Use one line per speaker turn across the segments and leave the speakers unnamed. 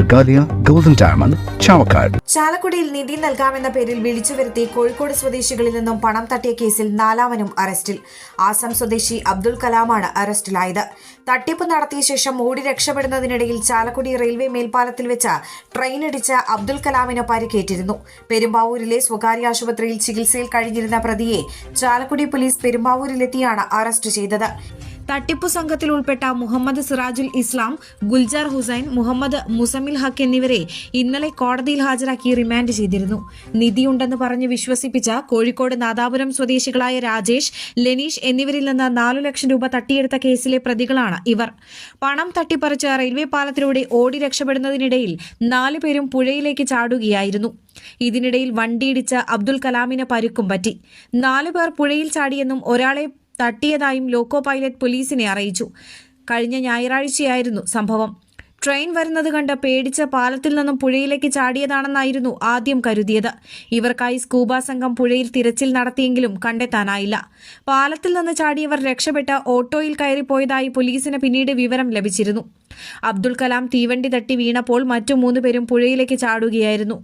Regalia golden diamond Chavakkad
ചാലക്കുടിയിൽ നിധി നൽകാമെന്ന പേരിൽ വിളിച്ചു വരുത്തി കോഴിക്കോട് സ്വദേശികളിൽ നിന്നും പണം തട്ടിയ കേസിൽ നാലാമനും അറസ്റ്റിൽ. ആസം സ്വദേശി അബ്ദുൾ കലാമാണ് അറസ്റ്റിലായത്. തട്ടിപ്പ് നടത്തിയ ശേഷം ഓടി രക്ഷപ്പെടുന്നതിനിടയിൽ ചാലക്കുടി റെയിൽവേ മേൽപ്പാലത്തിൽ വെച്ച ട്രെയിൻ ഇടിച്ച അബ്ദുൽ കലാമിന് പരിക്കേറ്റിരുന്നു. പെരുമ്പാവൂരിലെ സ്വകാര്യ ആശുപത്രിയിൽ ചികിത്സയിൽ കഴിഞ്ഞിരുന്ന പ്രതിയെ ചാലക്കുടി പോലീസ് പെരുമ്പാവൂരിലെത്തിയാണ് അറസ്റ്റ് ചെയ്തത്. തട്ടിപ്പു സംഘത്തിൽ ഉൾപ്പെട്ട മുഹമ്മദ് സിറാജുൽ ഇസ്ലാം ഗുൽജാർ ഹുസൈൻ മുഹമ്മദ് മുസമിൽ ഹക്ക് എന്നിവരെ ഇന്നലെ കോടതിയിൽ ഹാജരാക്കി റിമാൻഡ് ചെയ്തിരുന്നു. നിധിയുണ്ടെന്ന് പറഞ്ഞ് വിശ്വസിപ്പിച്ച കോഴിക്കോട് നാദാപുരം സ്വദേശികളായ രാജേഷ് ലെനീഷ് എന്നിവരിൽ നിന്ന് നാലു ലക്ഷം രൂപ തട്ടിയെടുത്ത കേസിലെ പ്രതികളാണ് ഇവർ. പണം തട്ടിപ്പറിച്ച് റെയിൽവേ പാലത്തിലൂടെ ഓടി രക്ഷപ്പെടുന്നതിനിടയിൽ നാലു പേരും പുഴയിലേക്ക് ചാടുകയായിരുന്നു. ഇതിനിടയിൽ വണ്ടിയിടിച്ച് അബ്ദുൽ കലാമിന് പരുക്കും പറ്റി. നാലുപേർ പുഴയിൽ ചാടിയെന്നും ഒരാളെ തട്ടിയതായും ലോക്കോ പൈലറ്റ് പോലീസിനെ അറിയിച്ചു. കഴിഞ്ഞ ഞായറാഴ്ചയായിരുന്നു സംഭവം. ട്രെയിൻ വരുന്നത് കണ്ട് പേടിച്ച പാലത്തിൽ നിന്നും പുഴയിലേക്ക് ചാടിയതാണെന്നായിരുന്നു ആദ്യം കരുതിയത്. ഇവർക്കായി സ്കൂബ സംഘം പുഴയിൽ തിരച്ചിൽ നടത്തിയെങ്കിലും കണ്ടെത്താനായില്ല. പാലത്തിൽ നിന്ന് ചാടിയവർ രക്ഷപ്പെട്ട് ഓട്ടോയിൽ കയറിപ്പോയതായി പോലീസിന് പിന്നീട് വിവരം ലഭിച്ചിരുന്നു. അബ്ദുൾ കലാം തീവണ്ടി തട്ടി വീണപ്പോൾ മറ്റു മൂന്നുപേരും പുഴയിലേക്ക് ചാടുകയായിരുന്നു.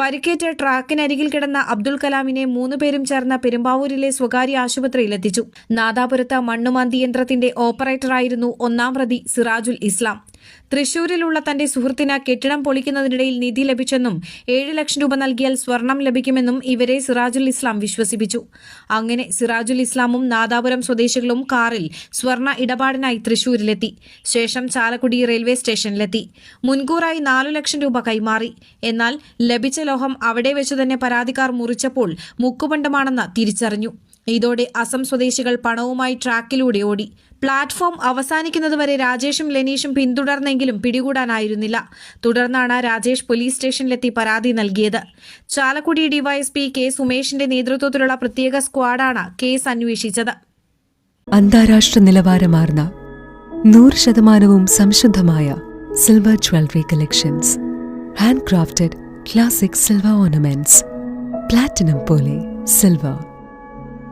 പരിക്കേറ്റ ട്രാക്കിനരികിൽ കിടന്ന അബ്ദുൾ കലാമിനെ മൂന്നുപേരും ചേർന്ന് പെരുമ്പാവൂരിലെ സ്വകാര്യ ആശുപത്രിയിലെത്തിച്ചു നാദാപുരത്ത് മണ്ണുമാന്തി യന്ത്രത്തിന്റെ ഓപ്പറേറ്ററായിരുന്നു ഒന്നാം പ്രതി സിറാജുൽ ഇസ്ലാം. തൃശൂരിലുള്ള തന്റെ സുഹൃത്തിന് കെട്ടിടം പൊളിക്കുന്നതിനിടയിൽ നിധി ലഭിച്ചെന്നും ഏഴ് ലക്ഷം രൂപ നൽകിയാൽ സ്വർണം ലഭിക്കുമെന്നും ഇവരെ സിറാജുൽ ഇസ്ലാം വിശ്വസിപ്പിച്ചു. അങ്ങനെ സിറാജുൽ ഇസ്ലാമും നാദാപുരം സ്വദേശികളും കാറിൽ സ്വർണ ഇടപാടിനായി തൃശൂരിലെത്തി. ശേഷം ചാലക്കുടി റെയിൽവേ സ്റ്റേഷനിലെത്തി. മുൻകൂറായി നാലു ലക്ഷം രൂപ കൈമാറി. എന്നാൽ ലഭിച്ച ലോഹം അവിടെ വെച്ചു തന്നെ പരാതിക്കാർ മുറിച്ചപ്പോൾ മുക്കുപണ്ടമാണെന്ന് തിരിച്ചറിഞ്ഞു. ഇതോടെ അസം സ്വദേശികൾ പണവുമായി ട്രാക്കിലൂടെ ഓടി. പ്ലാറ്റ്ഫോം അവസാനിക്കുന്നതുവരെ രാജേഷും ലെനീഷും പിന്തുടർന്നെങ്കിലും പിടികൂടാനായിരുന്നില്ല. തുടർന്നാണ് രാജേഷ് പോലീസ് സ്റ്റേഷനിലെത്തി പരാതി നൽകിയത്. ചാലക്കുടി ഡിവൈഎസ്പി കെ സുമേഷിന്റെ നേതൃത്വത്തിലുള്ള പ്രത്യേക സ്ക്വാഡാണ് കേസ് അന്വേഷിച്ചത്.
അന്താരാഷ്ട്ര നിലവാരമാർന്ന നൂറ് ശതമാനവും സംശുദ്ധമായ silver jewellery collections. Hand crafted classic silver ornaments. Platinum പോലെ silver.